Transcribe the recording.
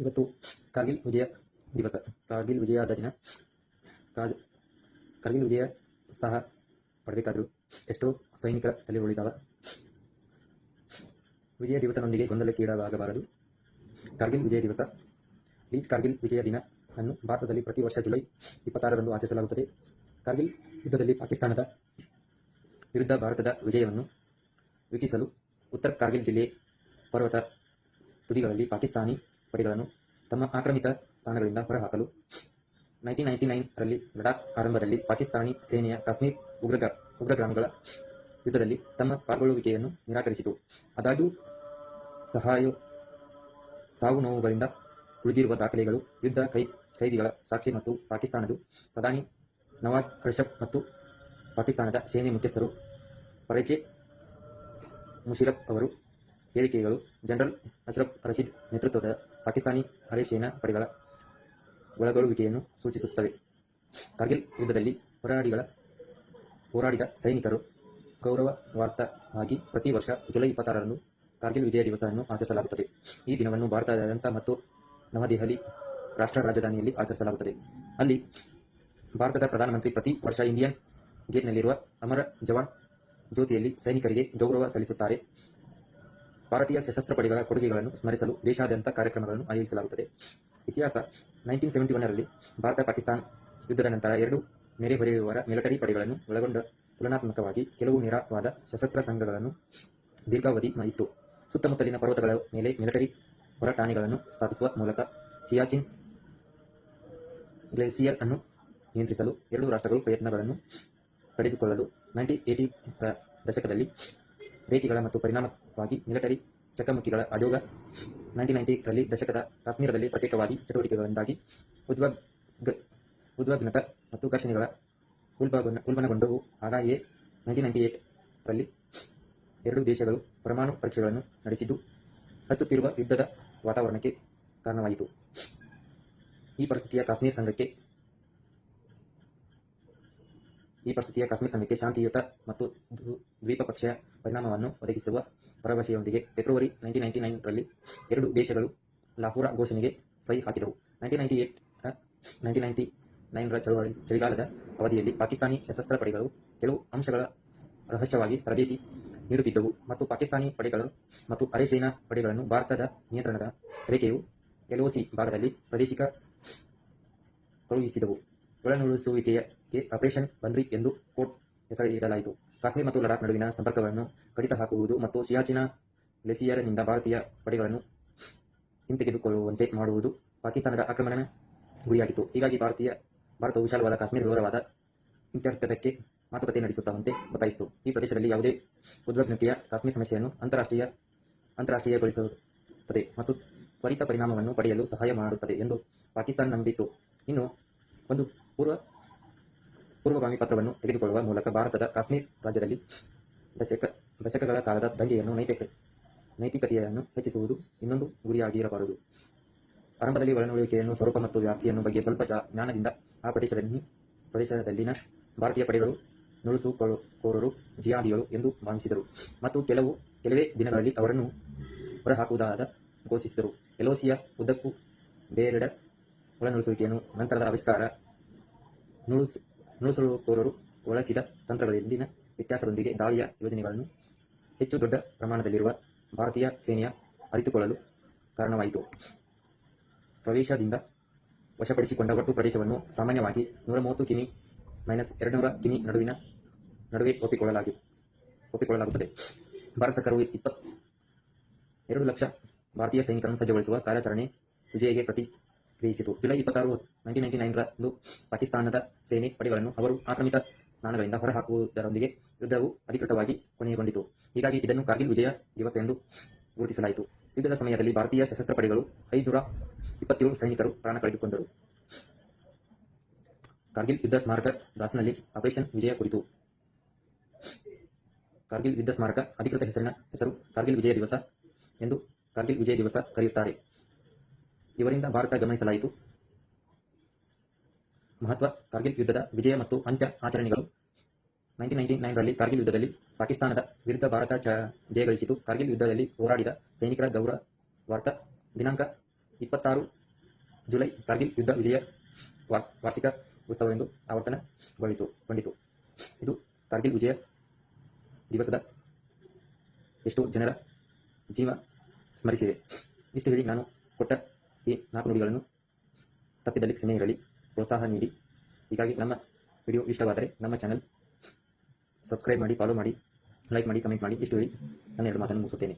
ಇವತ್ತು ಕಾರ್ಗಿಲ್ ವಿಜಯ ದಿವಸ. ಕಾರ್ಗಿಲ್ ವಿಜಯದ ದಿನ ಕಾಜ್, ಕಾರ್ಗಿಲ್ ವಿಜಯ ಉತ್ಸಾಹ ಪಡಬೇಕಾದರೂ ಎಷ್ಟೋ ಸೈನಿಕರ ತಲೆ ಉಳಿದಾವ ವಿಜಯ ದಿವಸನೊಂದಿಗೆ ಗೊಂದಲಕ್ಕೀಡಾಗಬಾರದು ಕಾರ್ಗಿಲ್ ವಿಜಯ ದಿವಸ. ಲೀಡ್ ಕಾರ್ಗಿಲ್ ವಿಜಯ ದಿನ ಅನ್ನು ಭಾರತದಲ್ಲಿ ಪ್ರತಿ ವರ್ಷ ಜುಲೈ ಇಪ್ಪತ್ತಾರರಂದು ಆಚರಿಸಲಾಗುತ್ತದೆ. ಕಾರ್ಗಿಲ್ ಯುದ್ಧದಲ್ಲಿ ಪಾಕಿಸ್ತಾನದ ವಿರುದ್ಧ ಭಾರತದ ವಿಜಯವನ್ನು ವೀಕ್ಷಿಸಲು ಉತ್ತರ ಕಾರ್ಗಿಲ್ ಜಿಲ್ಲೆ ಪರ್ವತ ತುದಿಗಳಲ್ಲಿ ಪಾಕಿಸ್ತಾನಿ ಪಡೆಗಳನ್ನು ತಮ್ಮ ಆಕ್ರಮಿತ ಸ್ಥಾನಗಳಿಂದ ಹೊರಹಾಕಲು. ನೈನ್ಟೀನ್ ನೈನ್ಟಿ ನೈನ್ ರಲ್ಲಿ ಲಡಾಖ್ ಆರಂಭದಲ್ಲಿ ಪಾಕಿಸ್ತಾನಿ ಸೇನೆಯ ಕಾಶ್ಮೀರ್ ಉಗ್ರಗ, ಉಗ್ರಗಾಮಿಗಳ ಯುದ್ಧದಲ್ಲಿ ತಮ್ಮ ಪಾಲ್ಗೊಳ್ಳುವಿಕೆಯನ್ನು ನಿರಾಕರಿಸಿತು. ಆದಾಗ್ಯೂ, ಸಹಾಯ ಸಾವು ನೋವುಗಳಿಂದ ಉಳಿದಿರುವ ದಾಖಲೆಗಳು ಯುದ್ಧ ಕೈ ಖೈದಿಗಳ ಸಾಕ್ಷಿ ಮತ್ತು ಪಾಕಿಸ್ತಾನದ ಪ್ರಧಾನಿ ನವಾಜ್ ಖರ್ಷಫ್ ಮತ್ತು ಪಾಕಿಸ್ತಾನದ ಸೇನೆ ಮುಖ್ಯಸ್ಥರು ಪರೇಚೆ ಮುಷಿರಫ್ ಅವರು ಹೇಳಿಕೆಗಳು. ಜನರಲ್ ಅಶ್ರಫ್ ರಶೀದ್ ನೇತೃತ್ವದ ಪಾಕಿಸ್ತಾನಿ ಅರೆ ಸೇನಾ ಪಡೆಗಳ ಒಳಗೊಳ್ಳುವಿಕೆಯನ್ನು ಸೂಚಿಸುತ್ತವೆ. ಕಾರ್ಗಿಲ್ ಯುದ್ಧದಲ್ಲಿ ಹೋರಾಡಿಗಳ ಹೋರಾಡಿದ ಸೈನಿಕರು ಗೌರವಾರ್ಥವಾಗಿ ಪ್ರತಿ ವರ್ಷ ಜುಲೈ ಇಪ್ಪತ್ತಾರರಂದು ಕಾರ್ಗಿಲ್ ವಿಜಯ ದಿವಸವನ್ನು ಆಚರಿಸಲಾಗುತ್ತದೆ. ಈ ದಿನವನ್ನು ಭಾರತದಾದ್ಯಂತ ಮತ್ತು ನವದೆಹಲಿ ರಾಷ್ಟ್ರ ರಾಜಧಾನಿಯಲ್ಲಿ ಆಚರಿಸಲಾಗುತ್ತದೆ. ಅಲ್ಲಿ ಭಾರತದ ಪ್ರಧಾನಮಂತ್ರಿ ಪ್ರತಿ ವರ್ಷ ಇಂಡಿಯನ್ ಗೇಟ್ನಲ್ಲಿರುವ ಅಮರ ಜವಾನ್ ಜ್ಯೋತಿಯಲ್ಲಿ ಸೈನಿಕರಿಗೆ ಗೌರವ ಸಲ್ಲಿಸುತ್ತಾರೆ. ಭಾರತೀಯ ಸಶಸ್ತ್ರ ಪಡೆಗಳ ಕೊಡುಗೆಗಳನ್ನು ಸ್ಮರಿಸಲು ದೇಶಾದ್ಯಂತ ಕಾರ್ಯಕ್ರಮಗಳನ್ನು ಆಯೋಜಿಸಲಾಗುತ್ತದೆ. ಇತಿಹಾಸ ನೈನ್ಟೀನ್ ಸೆವೆಂಟಿ ಒನ್ನರಲ್ಲಿ ಭಾರತ ಪಾಕಿಸ್ತಾನ ಯುದ್ಧದ ನಂತರ ಎರಡು ನೆರೆಹೊರೆಯವರ ಮಿಲಿಟರಿ ಪಡೆಗಳನ್ನು ಒಳಗೊಂಡ ತುಲನಾತ್ಮಕವಾಗಿ ಕೆಲವು ನಿರವಾದ ಸಶಸ್ತ್ರ ಸಂಘಗಳನ್ನು ದೀರ್ಘಾವಧಿ ಇತ್ತು. ಸುತ್ತಮುತ್ತಲಿನ ಪರ್ವತಗಳ ಮೇಲೆ ಮಿಲಿಟರಿ ಹೊರಠಾಣೆಗಳನ್ನು ಸ್ಥಾಪಿಸುವ ಮೂಲಕ ಸಿಯಾಚಿನ್ ಗ್ಲೇಸಿಯರ್ ಅನ್ನು ನಿಯಂತ್ರಿಸಲು ಎರಡು ರಾಷ್ಟ್ರಗಳು ಪ್ರಯತ್ನಗಳನ್ನು ಪಡೆದುಕೊಳ್ಳಲು ನೈನ್ಟೀನ್ ಏಟಿ ದಶಕದಲ್ಲಿ ರೇಖೆಗಳ ಮತ್ತು ಪರಿಣಾಮವಾಗಿ ಮಿಲಿಟರಿ ಚಕಮಕಿಗಳ ಆಯೋಗ ನೈನ್ಟೀನ್ ನೈಂಟಿರಲ್ಲಿ ದಶಕದ ಕಾಶ್ಮೀರದಲ್ಲಿ ಪ್ರತ್ಯೇಕವಾಗಿ ಚಟುವಟಿಕೆಗಳಿಂದಾಗಿ ಉದ್ವಗ್ ಉದ್ವಗ್ನತ ಮತ್ತು ಘರ್ಷಣೆಗಳ ಉಲ್ಬಣ ಉಲ್ಬಣಗೊಂಡವು. ಹಾಗಾಗಿಯೇ ನೈನ್ಟೀನ್ ನೈಂಟಿ ಏಟ್ರಲ್ಲಿ ಎರಡೂ ದೇಶಗಳು ಪರಮಾಣು ಪರೀಕ್ಷೆಗಳನ್ನು ನಡೆಸಿದ್ದು ಹಚ್ಚುತ್ತಿರುವ ಯುದ್ಧದ ವಾತಾವರಣಕ್ಕೆ ಕಾರಣವಾಯಿತು. ಈ ಪರಿಸ್ಥಿತಿಯ ಕಾಶ್ಮೀರ ಸಂಘಕ್ಕೆ ಈ ಪರಿಸ್ಥಿತಿಯ ಕಾಶ್ಮೀರ ಸಂಘಕ್ಕೆ ಶಾಂತಿಯುತ ಮತ್ತು ದ್ವಿ- ದ್ವೀಪಪಕ್ಷೀಯ ಪರಿಣಾಮವನ್ನು ಒದಗಿಸುವ ಭರವಸೆಯೊಂದಿಗೆ ಫೆಬ್ರವರಿ ನೈನ್ಟೀನ್ ನೈನ್ಟಿ ನೈನ್ರಲ್ಲಿ ಎರಡು ದೇಶಗಳು ಲಾಹೋರ ಘೋಷಣೆಗೆ ಸಹಿ ಹಾಕಿದವು. ನೈನ್ಟೀನ್ ನೈನ್ಟಿ ಏಟ್ ನೈನ್ಟೀನ್ ಚಳವಳಿ ಚಳಿಗಾಲದ ಅವಧಿಯಲ್ಲಿ ಪಾಕಿಸ್ತಾನಿ ಸಶಸ್ತ್ರ ಪಡೆಗಳು ಕೆಲವು ಅಂಶಗಳ ರಹಸ್ಯವಾಗಿ ತರಬೇತಿ ನೀಡುತ್ತಿದ್ದವು ಮತ್ತು ಪಾಕಿಸ್ತಾನಿ ಪಡೆಗಳು ಮತ್ತು ಅರೆ ಸೇನಾ ಪಡೆಗಳನ್ನು ಭಾರತದ ನಿಯಂತ್ರಣದ ರೇಖೆಯು ಎಲ್ಒಸಿ ಭಾಗದಲ್ಲಿ ಪ್ರಾದೇಶಿಕ ಕಳುಹಿಸಿದವು. ಒಳನುಸುವಿಕೆಗೆ ಆಪರೇಷನ್ ಬಂದ್ರಿ ಎಂದು ಕೋರ್ಟ್ ಹೆಸರಿಡಲಾಯಿತು ಕಾಶ್ಮೀರ್ ಮತ್ತು ಲಡಾಖ್ ನಡುವಿನ ಸಂಪರ್ಕವನ್ನು ಕಡಿತ ಹಾಕುವುದು ಮತ್ತು ಸಿಯಾಚಿನ ಲೆಸಿಯರ್ನಿಂದ ಭಾರತೀಯ ಪಡೆಗಳನ್ನು ಹಿಂತೆಗೆದುಕೊಳ್ಳುವಂತೆ ಮಾಡುವುದು ಪಾಕಿಸ್ತಾನದ ಆಕ್ರಮಣ ಗುರಿಯಾಗಿತ್ತು. ಹೀಗಾಗಿ ಭಾರತೀಯ, ಭಾರತವು ವಿಶಾಲವಾದ ಕಾಶ್ಮೀರ ವಿವರವಾದ ಇತ್ಯರ್ಥಕ್ಕೆ ಮಾತುಕತೆ ನಡೆಸುತ್ತಂತೆ ಒತ್ತಾಯಿಸಿತು. ಈ ಪ್ರದೇಶದಲ್ಲಿ ಯಾವುದೇ ಉದ್ವಗ್ನತೆಯ ಕಾಶ್ಮೀರ ಸಮಸ್ಯೆಯನ್ನು ಅಂತಾರಾಷ್ಟ್ರೀಯ, ಅಂತಾರಾಷ್ಟ್ರೀಯಗೊಳಿಸುತ್ತದೆ ಮತ್ತು ತ್ವರಿತ ಪರಿಣಾಮವನ್ನು ಪಡೆಯಲು ಸಹಾಯ ಮಾಡುತ್ತದೆ ಎಂದು ಪಾಕಿಸ್ತಾನ ನಂಬಿತ್ತು. ಇನ್ನು ಒಂದು ಪೂರ್ವ ಪೂರ್ವಗಾಮಿ ಪತ್ರವನ್ನು ತೆಗೆದುಕೊಳ್ಳುವ ಮೂಲಕ ಭಾರತದ ಕಾಶ್ಮೀರ ರಾಜ್ಯದಲ್ಲಿ ದಶಕ, ದಶಕಗಳ ಕಾಲದ ದಂಗೆಯನ್ನು ನೈತಿಕ, ನೈತಿಕತೆಯನ್ನು ಹೆಚ್ಚಿಸುವುದು ಇನ್ನೊಂದು ಗುರಿಯಾಗಿರಬಾರದು. ಆರಂಭದಲ್ಲಿ ಒಳನುಳಿಕೆಯನ್ನು ಸ್ವರೂಪ ಮತ್ತು ವ್ಯಾಪ್ತಿಯನ್ನು ಬಗ್ಗೆ ಸ್ವಲ್ಪ ಜ್ಞಾನದಿಂದ ಆ ಪ್ರದೇಶದಲ್ಲಿ, ಪ್ರದೇಶದಲ್ಲಿನ ಭಾರತೀಯ ಪಡೆಗಳು ನುಳುಸುಕೋರರು ಜಿಯಾದಿಗಳು ಎಂದು ಭಾವಿಸಿದರು. ಮತ್ತು ಕೆಲವು, ಕೆಲವೇ ದಿನಗಳಲ್ಲಿ ಅವರನ್ನು ಹೊರಹಾಕುವುದಾದ ಘೋಷಿಸಿದರು. ಎಲೋಸಿಯ ಉದ್ದಕ್ಕೂ ಬೇರೆಡ ಒಳನುಳಿಸುವಿಕೆಯನ್ನು ನಂತರದ ಆವಿಷ್ಕಾರ ನುಳುಸು ನುಳುಸುಕೋರರು ಬಳಸಿದ ತಂತ್ರಗಳಲ್ಲಿನ ವ್ಯತ್ಯಾಸದೊಂದಿಗೆ ದಾಳಿಯ ಯೋಜನೆಗಳನ್ನು ಹೆಚ್ಚು ದೊಡ್ಡ ಪ್ರಮಾಣದಲ್ಲಿರುವ ಭಾರತೀಯ ಸೇನೆಯ ಅರಿತುಕೊಳ್ಳಲು ಕಾರಣವಾಯಿತು. ಪ್ರವೇಶದಿಂದ ವಶಪಡಿಸಿಕೊಂಡ ಒಟ್ಟು ಪ್ರದೇಶವನ್ನು ಸಾಮಾನ್ಯವಾಗಿ ನೂರ ಮೂವತ್ತು ಕಿಮಿ ಮೈನಸ್ ಎರಡುನೂರ ಕಿಮಿ ನಡುವಿನ ನಡುವೆ ಒಪ್ಪಿಕೊಳ್ಳಲಾಗಿ ಒಪ್ಪಿಕೊಳ್ಳಲಾಗುತ್ತದೆ. ಭಾರತ ಸರ್ಕಾರವು ಇಪ್ಪತ್ ಎರಡು ಲಕ್ಷ ಭಾರತೀಯ ಸೈನಿಕರನ್ನು ಸಜ್ಜುಗೊಳಿಸುವ ಕಾರ್ಯಾಚರಣೆ ವಿಜಯಗೆ ಪ್ರತಿಕ್ರಿಯಿಸಿತು ಜುಲೈ ಇಪ್ಪತ್ತಾರು ನೈನ್ಟೀನ್ ನೈನ್ಟಿ ಪಾಕಿಸ್ತಾನದ ಸೇನೆ ಪಡೆಗಳನ್ನು ಅವರು ಆಕ್ರಮಿತ ಸ್ಥಾನಗಳಿಂದ ಹೊರಹಾಕುವುದರೊಂದಿಗೆ ಯುದ್ಧವು ಅಧಿಕೃತವಾಗಿ ಕೊನೆಗೊಂಡಿತು. ಹೀಗಾಗಿ ಇದನ್ನು ಕಾರ್ಗಿಲ್ ವಿಜಯ ದಿವಸ ಎಂದು ಗುರುತಿಸಲಾಯಿತು. ಯುದ್ಧದ ಸಮಯದಲ್ಲಿ ಭಾರತೀಯ ಸಶಸ್ತ್ರ ಪಡೆಗಳು ಐದುನೂರ ಇಪ್ಪತ್ತೇಳು ಸೈನಿಕರು ಪ್ರಾಣ ಕಳೆದುಕೊಂಡರು. ಕಾರ್ಗಿಲ್ ಯುದ್ಧ ಸ್ಮಾರಕ ದಾಸ್ನಲ್ಲಿ ಆಪರೇಷನ್ ವಿಜಯ ಕುರಿತು. ಕಾರ್ಗಿಲ್ ಯುದ್ಧ ಸ್ಮಾರಕ ಅಧಿಕೃತ ಹೆಸರಿನ ಹೆಸರು ಕಾರ್ಗಿಲ್ ವಿಜಯ ದಿವಸ ಎಂದು ಕಾರ್ಗಿಲ್ ವಿಜಯ ದಿವಸ ಕರೆಯುತ್ತಾರೆ. ಇವರಿಂದ ಭಾರತ ಗಮನಿಸಲಾಯಿತು. ಮಹತ್ವ, ಕಾರ್ಗಿಲ್ ಯುದ್ಧದ ವಿಜಯ ಮತ್ತು ಅಂತ್ಯ ಆಚರಣೆಗಳು. ನೈನ್ಟೀನ್ ನೈನ್ಟಿ ನೈನ್ರಲ್ಲಿ ಕಾರ್ಗಿಲ್ ಯುದ್ಧದಲ್ಲಿ ಪಾಕಿಸ್ತಾನದ ವಿರುದ್ಧ ಭಾರತ ಜಯಗಳಿಸಿತು. ಕಾರ್ಗಿಲ್ ಯುದ್ಧದಲ್ಲಿ ಹೋರಾಡಿದ ಸೈನಿಕರ ಗೌರವಾರ್ಥ ದಿನಾಂಕ ಇಪ್ಪತ್ತಾರು ಜುಲೈ ಕಾರ್ಗಿಲ್ ಯುದ್ಧ ವಿಜಯ ವಾರ್ಷಿಕ ಉತ್ಸವವೆಂದು ಆವರ್ತನಗೊಳಿತು ಬಂದಿತು ಇದು ಕಾರ್ಗಿಲ್ ವಿಜಯ ದಿವಸದ ಎಷ್ಟೋ ಜನರ ಜೀವ ಸ್ಮರಿಸಿದೆ. ಇಷ್ಟು ಹೇಳಿ ನಾನು ಕೊಟ್ಟ ಈ ನಾಲ್ಕು ನುಡಿಗಳನ್ನು ತಪ್ಪಿದಲ್ಲಿ ಕ್ಷಮೆ ಇರಲಿ, ಪ್ರೋತ್ಸಾಹ ನೀಡಿ. ಹೀಗಾಗಿ ನಮ್ಮ ವಿಡಿಯೋ ಇಷ್ಟವಾದರೆ ನಮ್ಮ ಚಾನಲ್ ಸಬ್ಸ್ಕ್ರೈಬ್ ಮಾಡಿ ಫಾಲೋ ಮಾಡಿ ಲೈಕ್ ಮಾಡಿ ಕಮೆಂಟ್ ಮಾಡಿ. ಇಷ್ಟು ಹೇಳಿ ನಾನು ಎರಡು ಮಾತನ್ನು ಮುಗಿಸುತ್ತೇನೆ.